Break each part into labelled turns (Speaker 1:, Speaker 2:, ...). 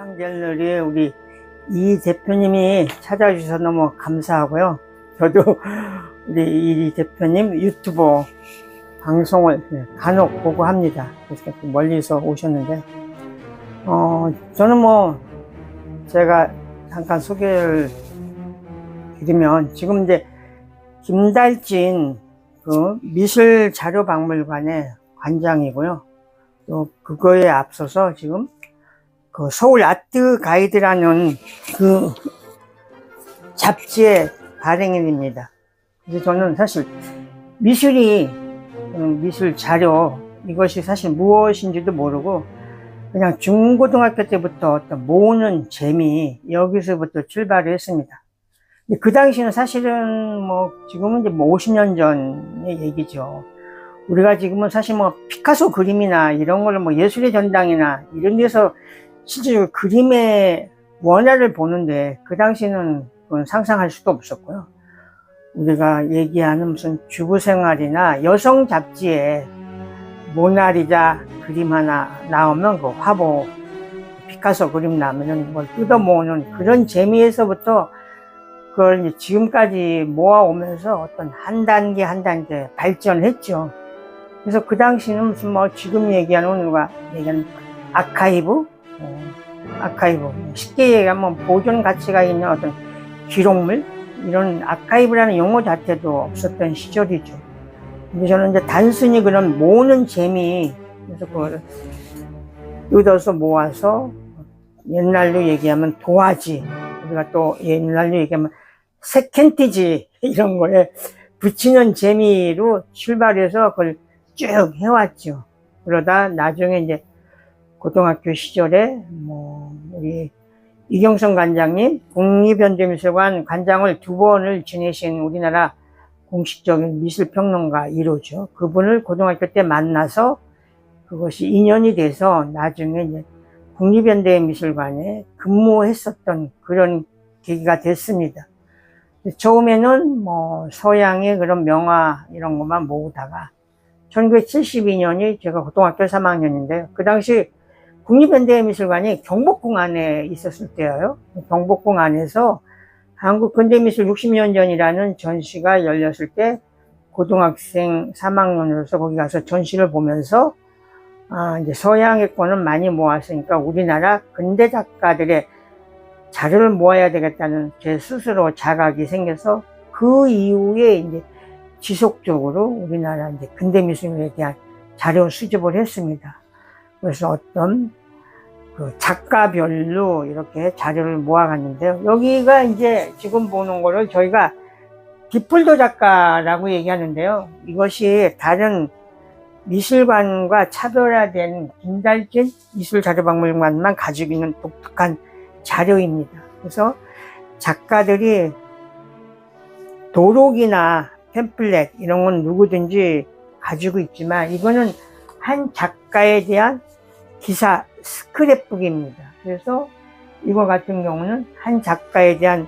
Speaker 1: 빵 갤러리 우리 이 대표님이 찾아주셔서 너무 감사하고요. 저도 우리 이 대표님 유튜버 방송을 간혹 보고 합니다. 그래서 멀리서 오셨는데, 어, 저는 뭐, 제가 잠깐 소개를 드리면, 지금 이제 김달진 그 미술 자료 박물관의 관장이고요. 또 그거에 앞서서 지금 그 서울 아트 가이드라는 그 잡지의 발행인입니다. 그래서 저는 사실 미술이 음, 미술 자료 이것이 사실 무엇인지도 모르고 그냥 중고등학교 때부터 어떤 모으는 재미 여기서부터 출발을 했습니다. 그 당시는 사실은 뭐 지금은 이제 뭐 50년 전의 얘기죠. 우리가 지금은 사실 뭐 피카소 그림이나 이런 거를 뭐 예술의 전당이나 이런 데서 실제로 그림의 원화를 보는데 그 당시는 그건 상상할 수도 없었고요. 우리가 얘기하는 무슨 주부 생활이나 여성 잡지에 모나리자 그림 하나 나오면 그 화보 피카소 그림 나오면은 그걸 뜯어 모으는 그런 재미에서부터 그걸 지금까지 모아오면서 어떤 한 단계 한 단계 발전을 했죠. 그래서 그 당시는 무슨 뭐 지금 얘기하는 누가 얘기하는 아카이브, 어, 아카이브 쉽게 얘기하면 보존 가치가 있는 어떤 기록물 이런 아카이브라는 용어 자체도 없었던 시절이죠. 근데 저는 이제 단순히 그런 모으는 재미 그래서 그걸 뜯어서 모아서 옛날로 얘기하면 도화지 우리가 또 옛날로 얘기하면 세켄티지 이런 거에 붙이는 재미로 출발해서 그걸 쭉 해왔죠. 그러다 나중에 이제 고등학교 시절에 뭐 우리 이경성 관장님 국립현대미술관 관장을 두 번을 지내신 우리나라 공식적인 미술평론가 1호죠. 그분을 고등학교 때 만나서 그것이 인연이 돼서 나중에 이제 국립현대미술관에 근무했었던 그런 계기가 됐습니다. 처음에는 뭐 서양의 그런 명화 이런 것만 모으다가 1972년이 제가 고등학교 3학년인데요. 그 당시 국립현대미술관이 경복궁 안에 있었을 때예요. 경복궁 안에서 한국 근대미술 60년 전이라는 전시가 열렸을 때 고등학생 3학년으로서 거기 가서 전시를 보면서 아, 이제 서양의 거는 많이 모았으니까 우리나라 근대 작가들의 자료를 모아야 되겠다는 제 스스로 자각이 생겨서 그 이후에 이제 지속적으로 우리나라 이제 근대 미술에 대한 자료 수집을 했습니다. 그래서 어떤 그 작가별로 이렇게 자료를 모아갔는데요. 여기가 이제 지금 보는 거를 저희가 디폴더 작가라고 얘기하는데요. 이것이 다른 미술관과 차별화된 김달진 미술자료박물관만 가지고 있는 독특한 자료입니다. 그래서 작가들이 도록이나 팸플렛 이런 건 누구든지 가지고 있지만 이거는 한 작가에 대한 기사 스크랩북입니다. 그래서 이거 같은 경우는 한 작가에 대한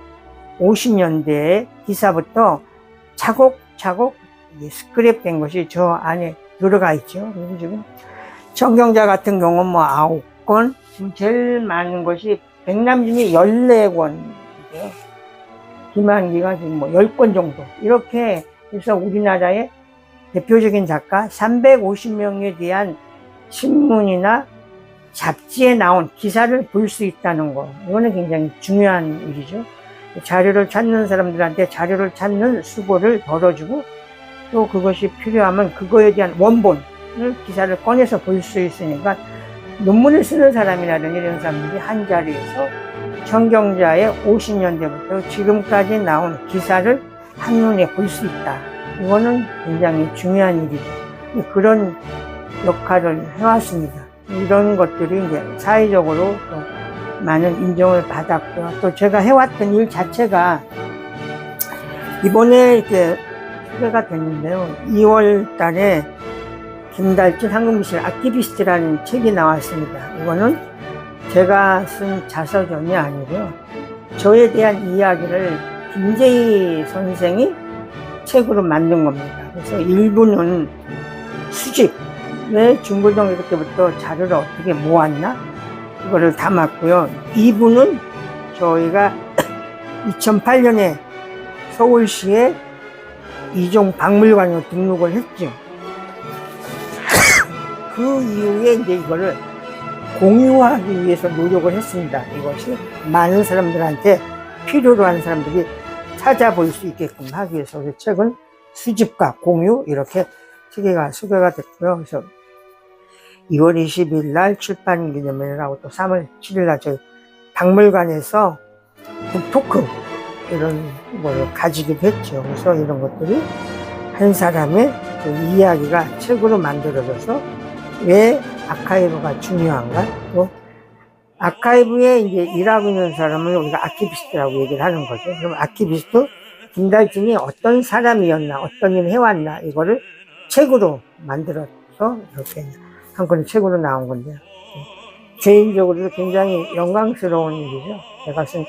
Speaker 1: 50년대의 기사부터 차곡차곡 스크랩 된 것이 저 안에 들어가 있죠. 그래서 지금 청경자 같은 경우는 뭐 9권, 지금 제일 많은 것이 백남준이 14권인데요. 김한기가 지금 뭐 10권 정도. 이렇게 해서 우리나라의 대표적인 작가 350명에 대한 신문이나 잡지에 나온 기사를 볼 수 있다는 거. 이거는 굉장히 중요한 일이죠. 자료를 찾는 사람들한테 자료를 찾는 수고를 덜어주고 또 그것이 필요하면 그거에 대한 원본을 기사를 꺼내서 볼 수 있으니까 논문을 쓰는 사람이라든지 이런 사람들이 한 자리에서 청경자의 50년대부터 지금까지 나온 기사를 한눈에 볼 수 있다. 이거는 굉장히 중요한 일이죠. 그런 역할을 해왔습니다. 이런 것들이 이제 사회적으로 또 많은 인정을 받았고요. 또 제가 해왔던 일 자체가 이번에 이렇게 소개가 됐는데요. 2월 달에 김달진 한국미술 아티비스트라는 책이 나왔습니다. 이거는 제가 쓴 자서전이 아니고요. 저에 대한 이야기를 김재희 선생이 책으로 만든 겁니다. 그래서 일부는 수집, 왜 중고등학교 때부터 자료를 어떻게 모았나? 이거를 담았고요. 이분은 저희가 2008년에 서울시에 이종 박물관으로 등록을 했죠. 그 이후에 이제 이거를 공유하기 위해서 노력을 했습니다. 이것이 많은 사람들한테 필요로 하는 사람들이 찾아볼 수 있게끔 하기 위해서 책은 수집과 공유 이렇게 세 개가 소개가 됐고요. 그래서 2월 20일 날 출판 기념회를 하고 또 3월 7일 날 저희 박물관에서 그 토크 이런 걸 가지기도 했죠. 그래서 이런 것들이 한 사람의 그 이야기가 책으로 만들어져서 왜 아카이브가 중요한가? 또 아카이브에 이제 일하고 있는 사람을 우리가 아키비스트라고 얘기를 하는 거죠. 그럼 아키비스트 김달진이 어떤 사람이었나, 어떤 일을 해왔나 이거를 책으로 만들어서 이렇게 한 권의 책으로 나온 건데요. 개인적으로도 굉장히 영광스러운 일이죠. 제가 쓴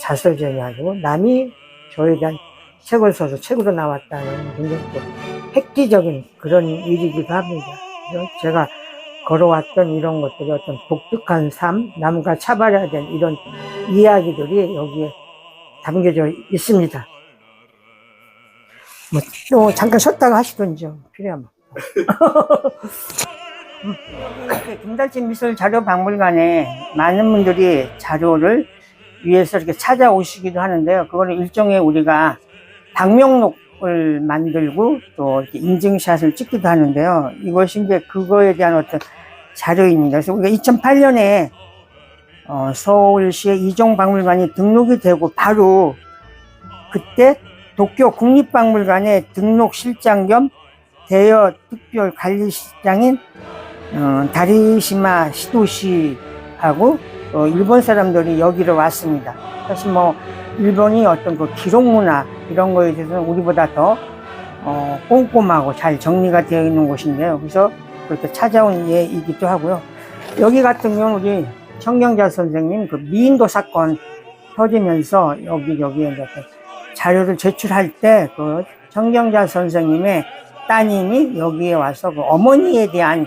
Speaker 1: 자서전이 아니고 남이 저에 대한 책을 써서 책으로 나왔다는 굉장히 또 획기적인 그런 일이기도 합니다. 제가 걸어왔던 이런 것들이 어떤 독특한 삶, 남과 될 이런 이야기들이 여기에 담겨져 있습니다. 뭐 또 잠깐 쉬었다가 하시던지요. 필요하면. 이렇게 김달진 미술 자료 박물관에 많은 분들이 자료를 위해서 이렇게 찾아오시기도 하는데요. 그거는 일종의 우리가 방명록을 만들고 또 이렇게 인증샷을 찍기도 하는데요. 이것이 이제 그거에 대한 어떤 자료입니다. 그래서 우리가 2008년에 어, 서울시의 이종박물관이 등록이 되고 바로 그때 도쿄 국립박물관의 등록 실장 겸 대여 특별 관리실장인 어, 다리시마 시도시하고 또 일본 사람들이 여기로 왔습니다. 사실 뭐 일본이 어떤 그 기록 문화 이런 거에 대해서는 우리보다 더 어, 꼼꼼하고 잘 정리가 되어 있는 곳인데요. 그래서 그렇게 찾아온 예이기도 하고요. 여기 같은 경우는 우리 청경자 선생님 그 미인도 사건 터지면서 여기 여기에 이제 자료를 제출할 때그 청경자 선생님의 따님이 여기에 와서 그 어머니에 대한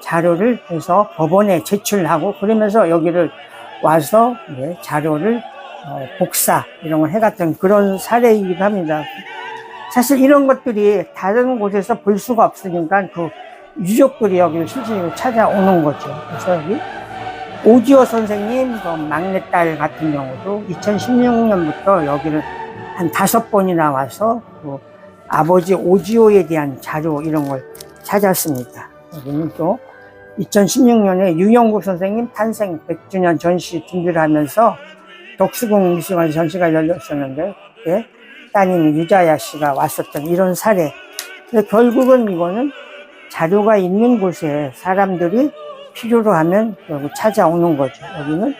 Speaker 1: 자료를 해서 법원에 제출하고 그러면서 여기를 와서 자료를 어, 복사 이런 걸 해갔던 그런 사례이기도 합니다. 사실 이런 것들이 다른 곳에서 볼 수가 없으니까 그 유족들이 여기를 실질적으로 찾아오는 거죠. 그래서 여기 오지호 선생님 그 막내딸 같은 경우도 2016년부터 여기를 한 다섯 번이나 와서 그 아버지 오지호에 대한 자료 이런 걸 찾았습니다. 여기는 또 2016년에 유영국 선생님 탄생 100주년 전시 준비를 하면서 덕수궁 미술관 전시가 열렸었는데 그때 따님 유자야 씨가 왔었던 이런 사례. 근데 결국은 이거는 자료가 있는 곳에 사람들이 필요로 하면 여기 찾아오는 거죠. 여기는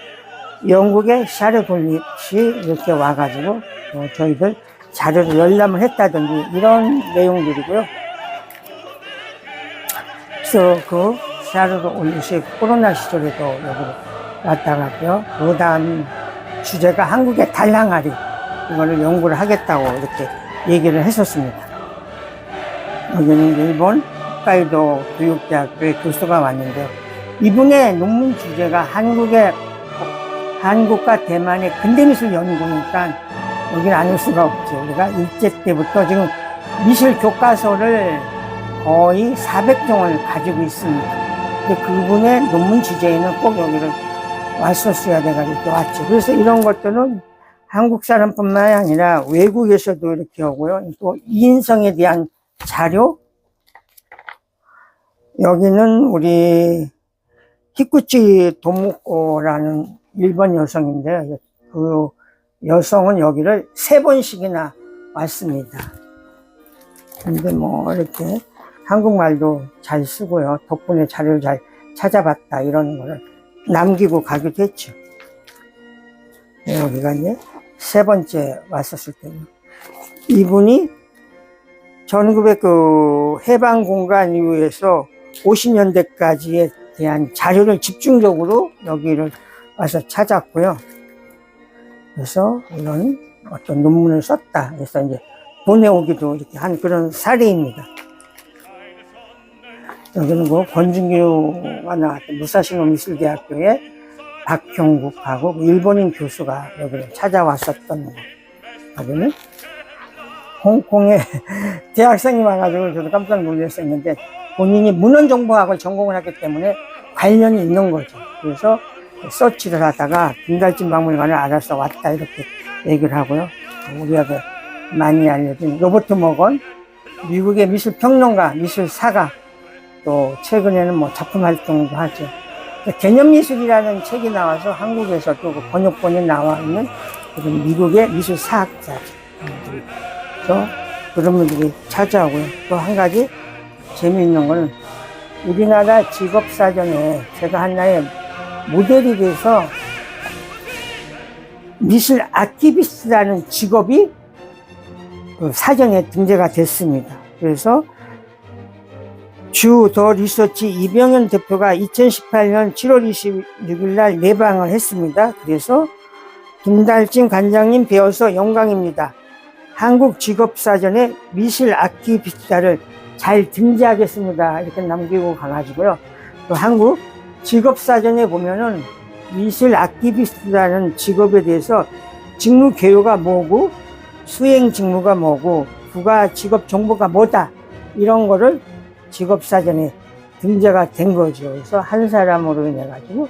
Speaker 1: 영국의 샤르 돌릿이 이렇게 와가지고 어, 저희들 자료를 열람을 했다든지 이런 내용들이고요. 그래서 그 샤르 돌릿이 코로나 시절에도 여기 왔다 갔고요. 그 다음 주제가 한국의 달랑아리 이거를 연구를 하겠다고 이렇게 얘기를 했었습니다. 여기는 일본 홋카이도 교육대학교의 교수가 왔는데요. 이분의 논문 주제가 한국의 한국과 대만의 근대미술 연구니까 여기는 아닐 수가 없죠. 우리가 일제 때부터 지금 미술 교과서를 거의 400종을 가지고 있습니다. 근데 그분의 논문 주제에는 꼭 여기를 왔었어야 돼가 이렇게 왔죠. 그래서 이런 것들은 한국 사람뿐만 아니라 외국에서도 이렇게 오고요. 또 인성에 대한 자료. 여기는 우리 히쿠치 도모코라는 일본 여성인데요. 그 여성은 여기를 세 번씩이나 왔습니다. 근데 뭐 이렇게 한국말도 잘 쓰고요. 덕분에 자료를 잘 찾아봤다 이런 거를 남기고 가기도 했죠. 네, 여기가 이제 세 번째 왔었을 때요. 이분이 1900 그 해방 공간 이후에서 50년대까지에 대한 자료를 집중적으로 여기를 와서 찾았고요. 그래서 이런 어떤 논문을 썼다. 그래서 이제 보내오기도 이렇게 한 그런 사례입니다. 여기는 뭐 권준규가 나왔던 무사시노 미술대학교의 박형국하고 일본인 교수가 여기를 찾아왔었던 거거든요. 홍콩에 대학생이 와가지고 저도 깜짝 놀랐었는데 본인이 문헌정보학을 전공을 했기 때문에 관련이 있는 거죠. 그래서 서치를 하다가 김달진 박물관을 알아서 왔다 이렇게 얘기를 하고요. 우리에게 많이 알려진 로버트 머건 미국의 미술 평론가, 미술사가 또 최근에는 뭐 작품 활동도 하죠. 개념 미술이라는 책이 나와서 한국에서도 그 번역본에 나와 있는 그런 미국의 미술 사학자죠. 그래서 그런 분들이 찾아오고요. 또 한 가지 재미있는 거는 우리나라 직업사전에 제가 하나의 모델이 돼서 미술 아키비스트라는 직업이 그 사전에 등재가 됐습니다. 그래서 주 더 리서치 이병현 대표가 2018년 7월 26일 날 내방을 했습니다. 그래서 김달진 관장님 배워서 영광입니다. 한국 직업사전에 미술 아키비스트를 잘 등재하겠습니다. 이렇게 남기고 가가지고요. 또 한국 직업사전에 보면은 미술 아키비스트라는 직업에 대해서 직무 개요가 뭐고 수행 직무가 뭐고 부가 직업 정보가 뭐다 이런 거를 직업사전에 등재가 된 거죠. 그래서 한 사람으로 인해 가지고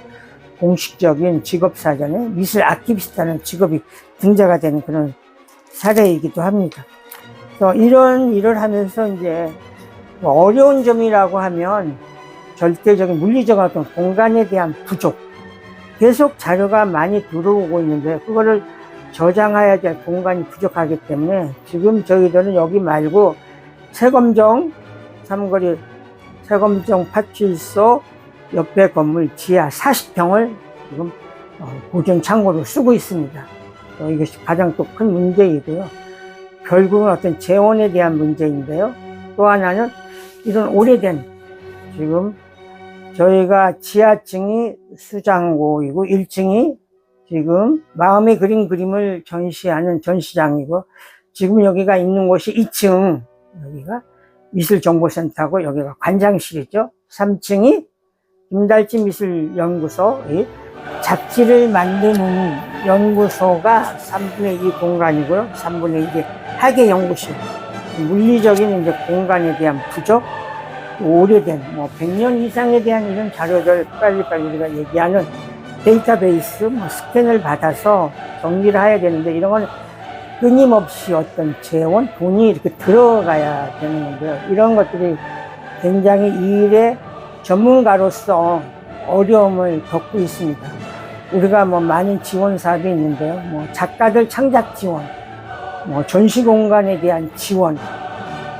Speaker 1: 공식적인 직업사전에 미술 아키비스트라는 직업이 등재가 되는 그런 사례이기도 합니다. 그래서 이런 일을 하면서 이제 뭐 어려운 점이라고 하면 절대적인 물리적 어떤 공간에 대한 부족. 계속 자료가 많이 들어오고 있는데 그거를 저장해야 될 공간이 부족하기 때문에 지금 저희들은 여기 말고 세검정 삼거리 세검정 파출소 옆에 건물 지하 40평을 지금 어, 보존 창고로 쓰고 있습니다. 어, 이것이 가장 또 큰 문제이고요. 결국은 어떤 재원에 대한 문제인데요. 또 하나는 이런 오래된 지금 저희가 지하층이 수장고이고 1층이 지금 마음에 그린 그림을 전시하는 전시장이고 지금 여기가 있는 곳이 2층 여기가 미술정보센터고 여기가 관장실이죠. 3층이 김달진 미술연구소 이 잡지를 만드는 연구소가 3분의 2 공간이고요. 3분의 1이 학예연구실 물리적인 이제 공간에 대한 부족 오래된 뭐 100년 이상에 대한 이런 자료들 빨리빨리 우리가 얘기하는 데이터베이스 뭐 스캔을 받아서 정리를 해야 되는데 이런 건 끊임없이 어떤 재원, 돈이 이렇게 들어가야 되는 건데요. 이런 것들이 굉장히 이 일의 전문가로서 어려움을 겪고 있습니다. 우리가 뭐 많은 지원 사업이 있는데요. 뭐 작가들 창작 지원, 뭐 전시 공간에 대한 지원,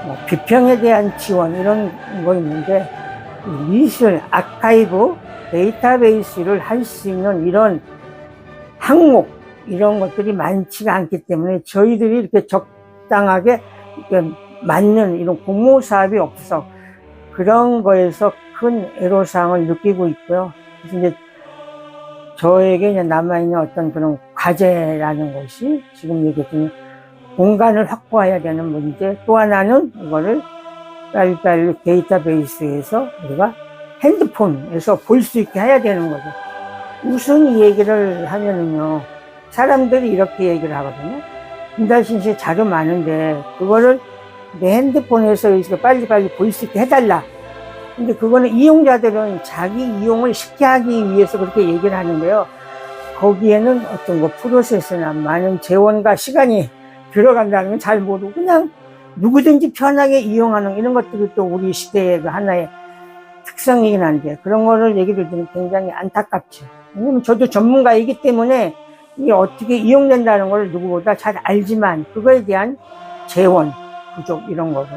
Speaker 1: 뭐 비평에 대한 지원 이런 거 있는데 미술 아카이브 데이터베이스를 할 수 있는 이런 항목 이런 것들이 많지가 않기 때문에 저희들이 이렇게 적당하게 이렇게 맞는 이런 공모 사업이 없어 그런 거에서 큰 애로사항을 느끼고 있고요. 이제 저에게 남아있는 어떤 그런 과제라는 것이 지금 얘기했던 공간을 확보해야 되는 문제 또 하나는 이거를 빨리빨리 데이터베이스에서 우리가 핸드폰에서 볼 수 있게 해야 되는 거죠. 무슨 이 얘기를 하면은요, 사람들이 이렇게 얘기를 하거든요. 김달신 씨 자료 많은데, 그거를 내 핸드폰에서 이렇게 빨리빨리 볼 수 있게 해달라. 근데 그거는 이용자들은 자기 이용을 쉽게 하기 위해서 그렇게 얘기를 하는데요. 거기에는 어떤 거 프로세스나 많은 재원과 시간이 들어간다는 건 잘 모르고 그냥 누구든지 편하게 이용하는 이런 것들이 또 우리 시대의 그 하나의 특성이긴 한데 그런 거를 얘기를 들으면 굉장히 안타깝죠. 왜냐면 저도 전문가이기 때문에 이게 어떻게 이용된다는 걸 누구보다 잘 알지만 그거에 대한 재원 부족 이런 거를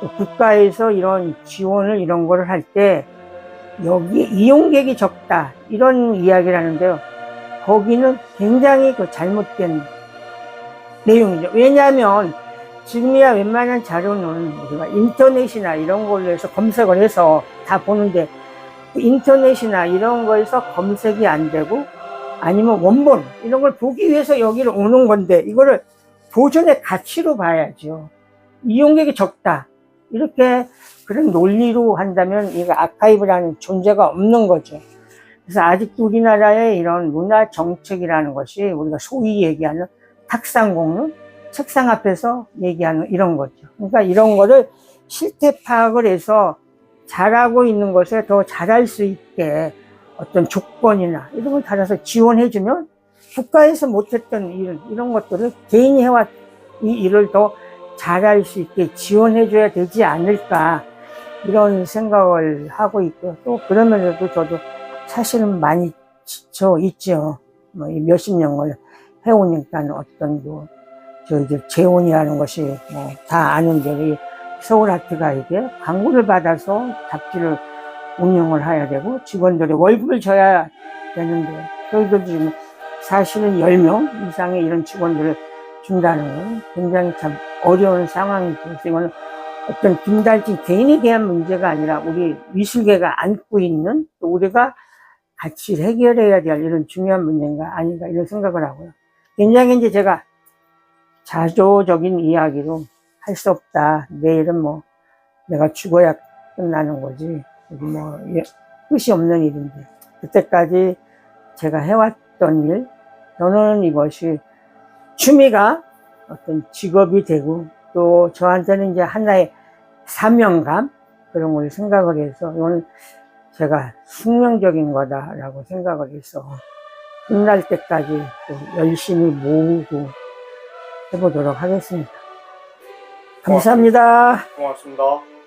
Speaker 1: 또 국가에서 이런 지원을 이런 거를 할 때 여기에 이용객이 적다 이런 이야기를 하는데요. 거기는 굉장히 그 잘못된 내용이죠. 왜냐하면 지금이야 웬만한 자료는 우리가 인터넷이나 이런 걸로 해서 검색을 해서 다 보는데 인터넷이나 이런 거에서 검색이 안 되고 아니면 원본 이런 걸 보기 위해서 여기를 오는 건데 이거를 보존의 가치로 봐야죠. 이용객이 적다. 이렇게 그런 논리로 한다면 이거 아카이브라는 존재가 없는 거죠. 그래서 아직도 우리나라의 이런 문화 정책이라는 것이 우리가 소위 얘기하는 탁상 공론, 책상 앞에서 얘기하는 이런 거죠. 그러니까 이런 거를 실태 파악을 해서 잘하고 있는 것에 더 잘할 수 있게 어떤 조건이나 이런 걸 달아서 지원해주면 국가에서 못했던 일, 이런 것들을 개인이 해왔 이 일을 더 잘할 수 있게 지원해줘야 되지 않을까 이런 생각을 하고 있고 또 그러면서도 저도 사실은 많이 지쳐 있죠. 뭐이 몇십 년을 해오니까 어떤 그, 저 이제 재혼이라는 것이 뭐 다 아는 대로 이 서울 아트가 이게 광고를 받아서 잡지를 운영을 해야 되고 직원들의 월급을 줘야 되는데 저희도 지금 사실은 10명 이상의 이런 직원들을 준다는 건 굉장히 참 어려운 상황이죠. 그래서 이거는 어떤 김달진 개인에 대한 문제가 아니라 우리 미술계가 안고 있는 또 우리가 같이 해결해야 될 이런 중요한 문제인가 아닌가 이런 생각을 하고요. 굉장히 이제 제가 자조적인 이야기로 할 수 없다. 내일은 뭐 내가 죽어야 끝나는 거지. 뭐 예, 끝이 없는 일인데 그때까지 제가 해왔던 일 저는 이것이 취미가 어떤 직업이 되고 또 저한테는 이제 하나의 사명감 그런 걸 생각을 해서 이건 제가 숙명적인 거다라고 생각을 해서 끝날 때까지 또 열심히 모으고 해보도록 하겠습니다. 감사합니다.
Speaker 2: 고맙습니다.